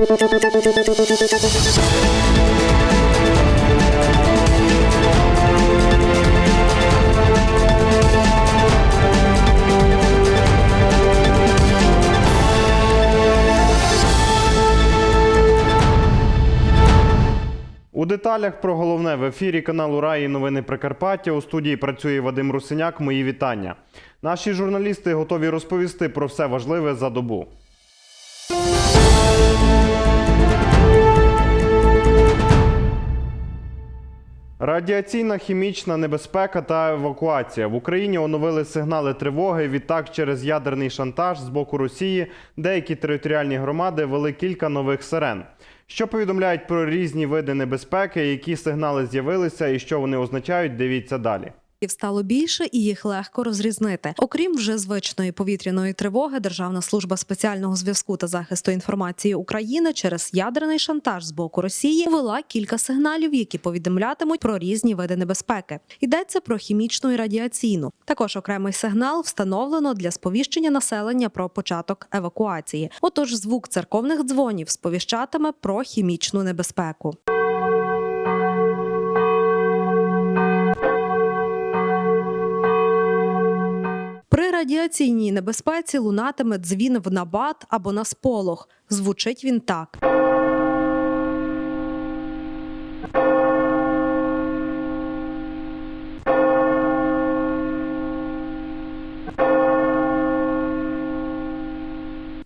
У деталях про головне в ефірі каналу Раї Новини Прикарпаття. У студії працює Вадим Русиняк. Мої вітання. Наші журналісти готові розповісти про все важливе за добу. Радіаційна, хімічна небезпека та евакуація в Україні оновили сигнали тривоги. Відтак, через ядерний шантаж з боку Росії деякі територіальні громади вели кілька нових сирен. Що повідомляють про різні види небезпеки, які сигнали з'явилися і що вони означають, дивіться далі. Стало більше і їх легко розрізнити. Окрім вже звичної повітряної тривоги, Державна служба спеціального зв'язку та захисту інформації України через ядерний шантаж з боку Росії ввела кілька сигналів, які повідомлятимуть про різні види небезпеки. Йдеться про хімічну і радіаційну. Також окремий сигнал встановлено для сповіщення населення про початок евакуації. Отож, звук церковних дзвонів сповіщатиме про хімічну небезпеку. Радіаційній небезпеці лунатиме дзвін в набат або на сполох. Звучить він так.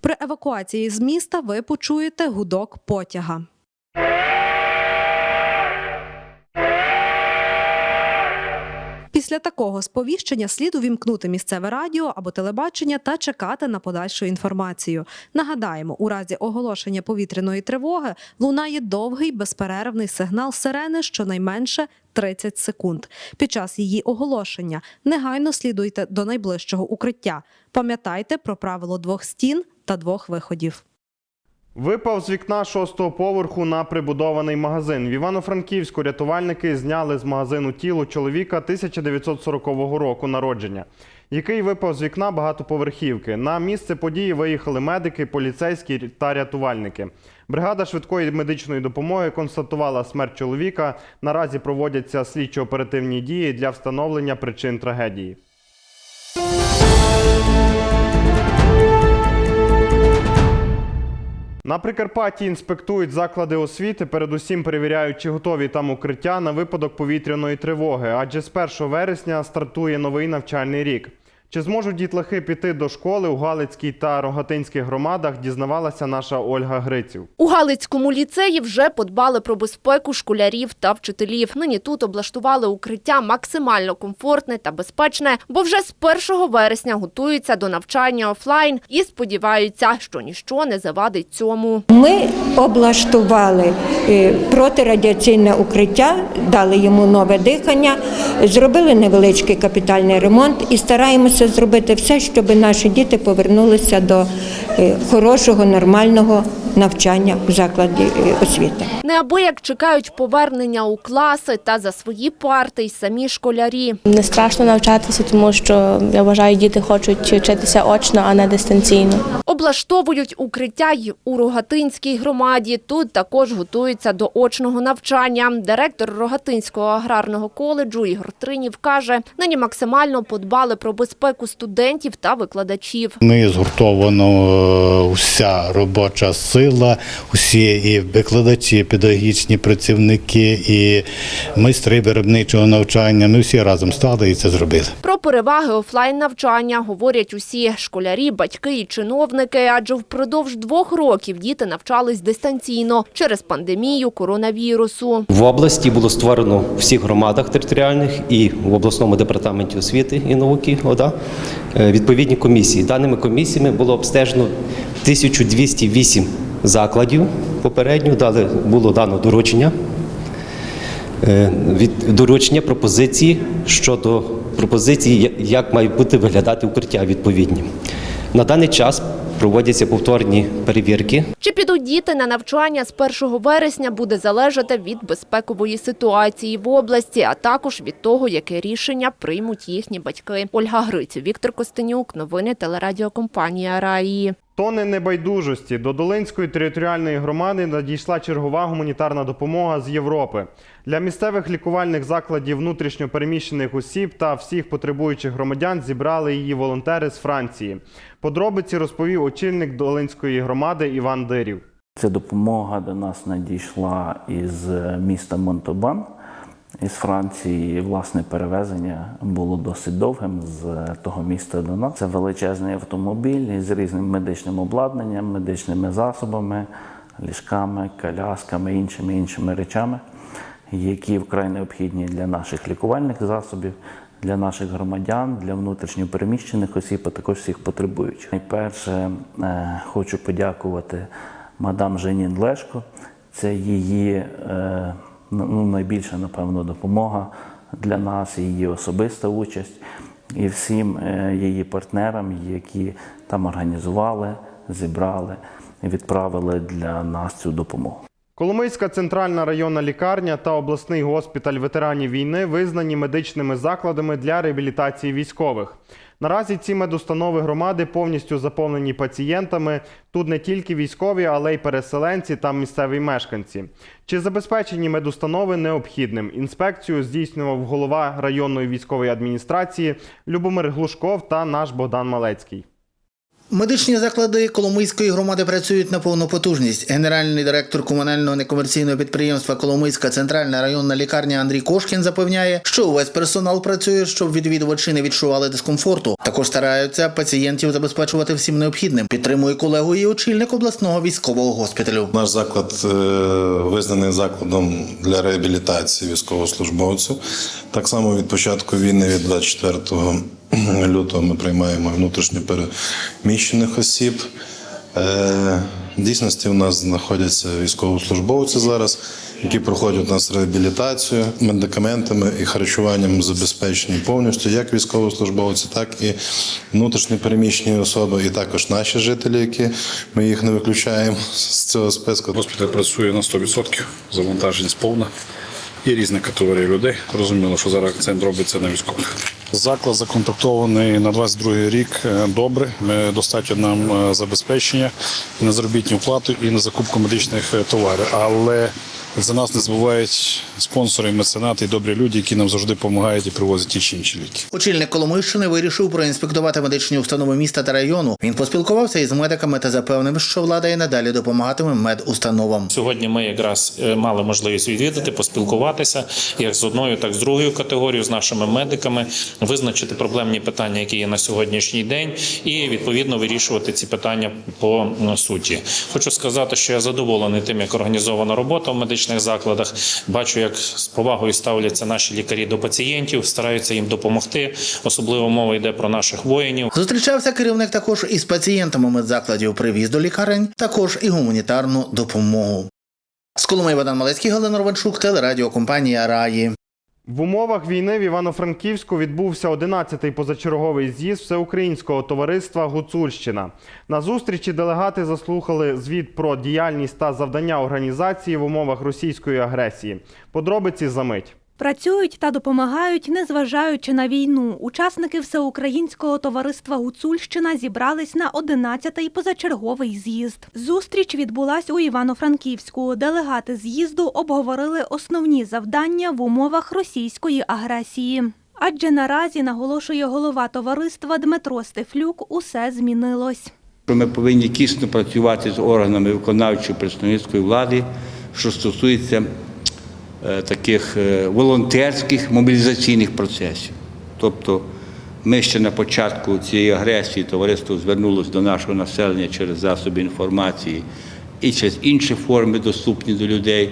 При евакуації з міста ви почуєте гудок потяга. Після такого сповіщення слід увімкнути місцеве радіо або телебачення та чекати на подальшу інформацію. Нагадаємо, у разі оголошення повітряної тривоги лунає довгий безперервний сигнал сирени щонайменше 30 секунд. Під час її оголошення негайно слідуйте до найближчого укриття. Пам'ятайте про правило двох стін та двох виходів. Випав з вікна шостого поверху на прибудований магазин. В Івано-Франківську рятувальники зняли з магазину тіло чоловіка 1940 року народження, який випав з вікна багатоповерхівки. На місце події виїхали медики, поліцейські та рятувальники. Бригада швидкої медичної допомоги констатувала смерть чоловіка. Наразі проводяться слідчо-оперативні дії для встановлення причин трагедії. На Прикарпатті інспектують заклади освіти, передусім перевіряють, чи готові там укриття на випадок повітряної тривоги, адже з 1 вересня стартує новий навчальний рік. Чи зможуть дітлахи піти до школи у Галицькій та Рогатинських громадах, дізнавалася наша Ольга Гриців. У Галицькому ліцеї вже подбали про безпеку школярів та вчителів. Нині тут облаштували укриття максимально комфортне та безпечне, бо вже з 1 вересня готуються до навчання офлайн і сподіваються, що ніщо не завадить цьому. Ми облаштували е, протирадіаційне укриття, дали йому нове дихання, зробили невеличкий капітальний ремонт і стараємося зробити все, щоб наші діти повернулися до е, хорошого, нормального навчання в закладі е, освіти. Неабияк чекають повернення у класи та за свої парти й самі школярі. Не страшно навчатися, тому що я вважаю, діти хочуть вчитися очно, а не дистанційно. Облаштовують укриття й у Рогатинській громаді. Тут також готуються до очного навчання. Директор Рогатинського аграрного коледжу Ігор Тринів каже, нині максимально подбали про безпеку студентів та викладачів. Ми згуртовано е, вся робоча сила, усі і викладачі, і педагогічні працівники, і майстри виробничого навчання. Ми всі разом стали і це зробили. Про переваги офлайн навчання говорять усі школярі, батьки і чиновники, адже впродовж двох років діти навчались дистанційно через пандемію коронавірусу. В області було створено в всіх громадах територіальних і в обласному департаменті освіти і науки ОДА е, відповідні комісії. Даними комісіями було обстежено 1208 закладів. Попередньо дали було дано доручення. е, Від доручення пропозиції щодо пропозиції, як мають бути виглядати укриття відповідні. На даний час проводяться повторні перевірки Чи підуть діти на навчання з 1 вересня буде залежати від безпекової ситуації в області, а також від того, яке рішення приймуть їхні батьки. Ольга Грицю, Віктор Костенюк, новини телерадіокомпанія Раї. Тони небайдужості до Долинської територіальної громади надійшла чергова гуманітарна допомога з Європи. Для місцевих лікувальних закладів внутрішньопереміщених осіб та всіх потребуючих громадян зібрали її волонтери з Франції. Подробиці розповів очільник Долинської громади Іван Дирів. Ця допомога до нас надійшла із міста Монтобан із Франції. Власне, перевезення було досить довгим з того міста до нас. Це величезний автомобіль з різним медичним обладнанням, медичними засобами, ліжками, колясками, іншими іншими речами, які вкрай необхідні для наших лікувальних засобів. Для наших громадян, для внутрішньопереміщених осіб, а також всіх потребуючих. Найперше е, хочу подякувати мадам Женін Лешко. Це її е, ну, найбільша, напевно, допомога для нас, її особиста участь і всім е, її партнерам, які там організували, зібрали відправили для нас цю допомогу. Коломийська центральна районна лікарня та обласний госпіталь ветеранів війни визнані медичними закладами для реабілітації військових. Наразі ці медустанови громади повністю заповнені пацієнтами. Тут не тільки військові, але й переселенці та місцеві мешканці. Чи забезпечені медустанови необхідним? Інспекцію здійснював голова районної військової адміністрації Любомир Глушков та наш Богдан Малецький. Медичні заклади Коломийської громади працюють на повну потужність. Генеральний директор комунального некомерційного підприємства Коломийська центральна районна лікарня Андрій Кошкін запевняє, що увесь персонал працює, щоб відвідувачі не відчували дискомфорту. Також стараються пацієнтів забезпечувати всім необхідним. Підтримує колегу і очільник обласного військового госпіталю. Наш заклад е, визнаний закладом для реабілітації військовослужбовців. Так само від початку війни, від 24 лютого, ми приймаємо внутрішньо переміщених осіб. Е, В дійсності у нас знаходяться військовослужбовці зараз, які проходять у нас реабілітацію медикаментами і харчуванням забезпечені повністю як військовослужбовці, так і внутрішньо переміщені особи, і також наші жителі, які ми їх не виключаємо з цього списку. Госпіталь працює на 100%, завантаженість повна. Є різні категорії людей. Розуміло, що зараз акцент робиться на військових. Заклад законтрактований на 22 рік е, добре. Достатньо нам е, забезпечення на заробітну плату, і на закупку медичних е, товарів. Але за нас не забувають спонсори, меценати і добрі люди, які нам завжди допомагають і привозять ті чи інші ліки. Очільник Коломийщини вирішив проінспектувати медичні установи міста та району. Він поспілкувався із медиками та запевнив, що влада і надалі допомагатиме медустановам. Сьогодні ми якраз е, мали можливість відвідати, поспілкуватися як з одною, так і з другою категорією, з нашими медиками, визначити проблемні питання, які є на сьогоднішній день, і відповідно вирішувати ці питання по суті. Хочу сказати, що я задоволений тим, як організована робота в медичних закладах. Бачу, як з повагою ставляться наші лікарі до пацієнтів, стараються їм допомогти. Особливо мова йде про наших воїнів. Зустрічався керівник також із пацієнтами медзакладів привіз до лікарень, також і гуманітарну допомогу. З Коломиї Богдан Малецький, Галина Рванчук, телерадіокомпанія Раї. В умовах війни в Івано-Франківську відбувся 11-й позачерговий з'їзд всеукраїнського товариства Гуцульщина. На зустрічі делегати заслухали звіт про діяльність та завдання організації в умовах російської агресії. Подробиці за мить. Працюють та допомагають, незважаючи на війну. Учасники всеукраїнського товариства Гуцульщина зібрались на 11-й позачерговий з'їзд. Зустріч відбулась у Івано-Франківську. Делегати з'їзду обговорили основні завдання в умовах російської агресії. Адже наразі наголошує голова товариства Дмитро Стефлюк, усе змінилось. Ми повинні тісно працювати з органами виконавчої представницької влади, що стосується таких е, волонтерських мобілізаційних процесів. Тобто ми ще на початку цієї агресії товариство звернулося до нашого населення через засоби інформації і через інші форми доступні до людей.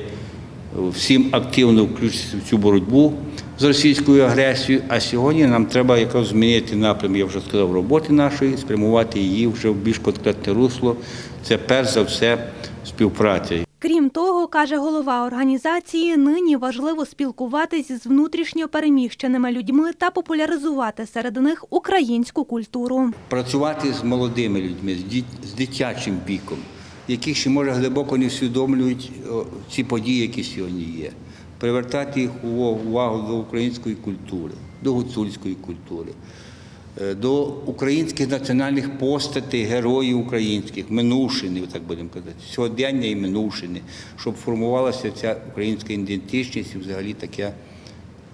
Всім активно включитися в цю боротьбу з російською агресією. А сьогодні нам треба якраз змінити напрям, я вже сказав, роботи нашої, спрямувати її вже в більш конкретне русло. Це перш за все співпраця. Крім того, каже голова організації, нині важливо спілкуватись з внутрішньо переміщеними людьми та популяризувати серед них українську культуру. Працювати з молодими людьми, з дитячим віком, які ще може глибоко не усвідомлюють ці події, які сьогодні є. Привертати їх увагу до української культури, до гуцульської культури. Е, до українських національних постатей, героїв українських, минувшини, так будемо казати, сьогодення і минувшини, щоб формувалася ця українська ідентичність і взагалі таке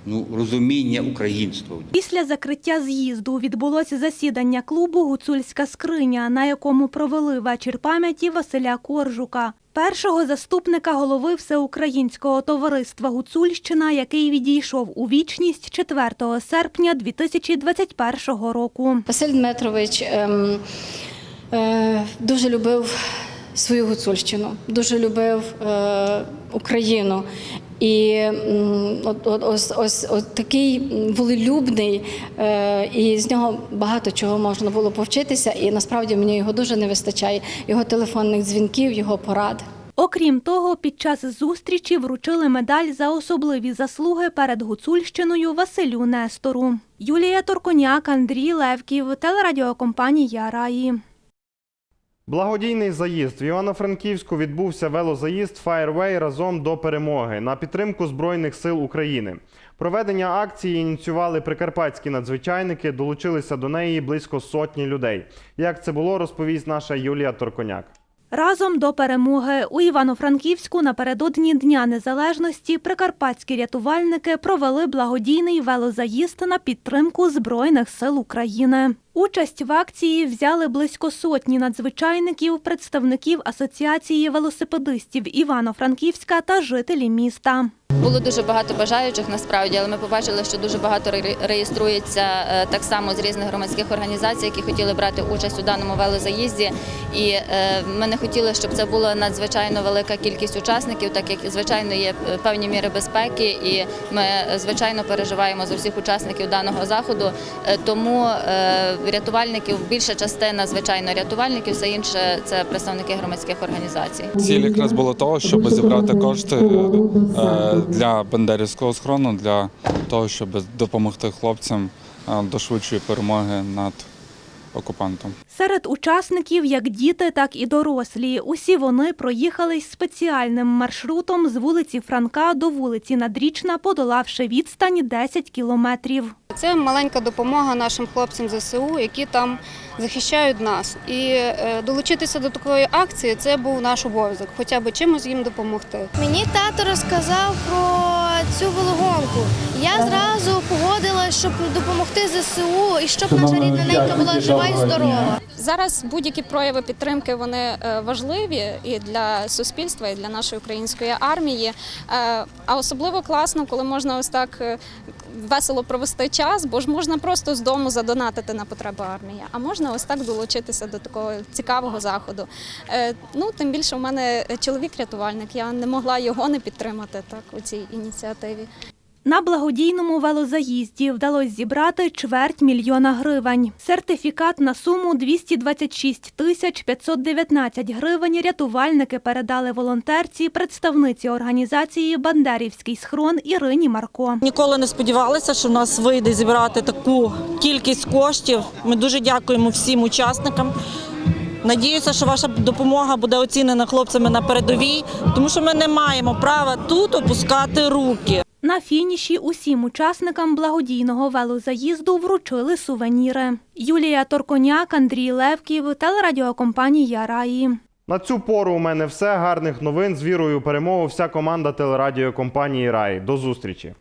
ну, розуміння українства. Після закриття з'їзду відбулося засідання клубу Гуцульська скриня, на якому провели вечір пам'яті Василя Коржука, першого заступника голови Всеукраїнського товариства Гуцульщина, який відійшов у вічність 4 серпня 2021 року. Василь Дмитрович ем, е, дуже любив свою гуцульщину, дуже любив е, Україну. І от, от, ось, ось, от такий волелюбний, е, і з нього багато чого можна було повчитися. І насправді мені його дуже не вистачає. Його телефонних дзвінків, його порад. Окрім того, під час зустрічі вручили медаль за особливі заслуги перед Гуцульщиною Василю Нестору. Юлія Торконяк, Андрій Левків, телерадіокомпанія Раї. Благодійний заїзд в Івано-Франківську відбувся велозаїзд Фаєрвей разом до перемоги на підтримку Збройних сил України. Проведення акції ініціювали прикарпатські надзвичайники, долучилися до неї близько сотні людей. Як це було, розповість наша Юлія Торконяк. Разом до перемоги у Івано-Франківську напередодні Дня Незалежності прикарпатські рятувальники провели благодійний велозаїзд на підтримку Збройних сил України. Участь в акції взяли близько сотні надзвичайників, представників Асоціації велосипедистів Івано-Франківська та жителі міста. Було дуже багато бажаючих насправді, але ми побачили, що дуже багато ре- реєструється е, так само з різних громадських організацій, які хотіли брати участь у даному велозаїзді. І е, ми не хотіли, щоб це була надзвичайно велика кількість учасників, так як звичайно є е, певні міри безпеки, і ми звичайно переживаємо за всіх учасників даного заходу. Тому рятувальників більша частина, звичайно, рятувальників, все інше це представники громадських організацій. Ціль якраз було того, щоб зібрати кошти е, для Бендерівського схорону, для того, щоб допомогти хлопцям е, до швидшої перемоги над окупантом. Серед учасників як діти, так і дорослі. Усі вони проїхались спеціальним маршрутом з вулиці Франка до вулиці Надрічна, подолавши відстань 10 кілометрів. Це маленька допомога нашим хлопцям ЗСУ, які там захищають нас. І е, долучитися до такої акції це був наш обов'язок, хоча б чимось їм допомогти. Мені тато розказав про цю велогонку. Я зразу погодилась, щоб допомогти ЗСУ і щоб наша рідна ненька була жива і здорова. Зараз будь-які прояви підтримки вони е, важливі і для суспільства, і для нашої української армії. Е, А особливо класно, коли можна ось так е, весело провести час, бо ж можна просто з дому задонатити на потреби армії, а можна ось так долучитися до такого цікавого заходу. Ну тим більше у мене чоловік-рятувальник. Я не могла його не підтримати так у цій ініціативі. На благодійному велозаїзді вдалося зібрати чверть мільйона гривень. Сертифікат на суму 226 тисяч 519 гривень рятувальники передали волонтерці, представниці організації Бандерівський схрон Ірині Марко. Ніколи не сподівалися, що в нас вийде зібрати таку кількість коштів. Ми дуже дякуємо всім учасникам. Надіюся, що ваша допомога буде оцінена хлопцями на передовій, тому що ми не маємо права тут опускати руки. На фініші усім учасникам благодійного велозаїзду вручили сувеніри. Юлія Торконяк, Андрій Левків, телерадіокомпанія Раї. На цю пору у мене все. Гарних новин з вірою перемогу. Вся команда телерадіокомпанії Рай. До зустрічі.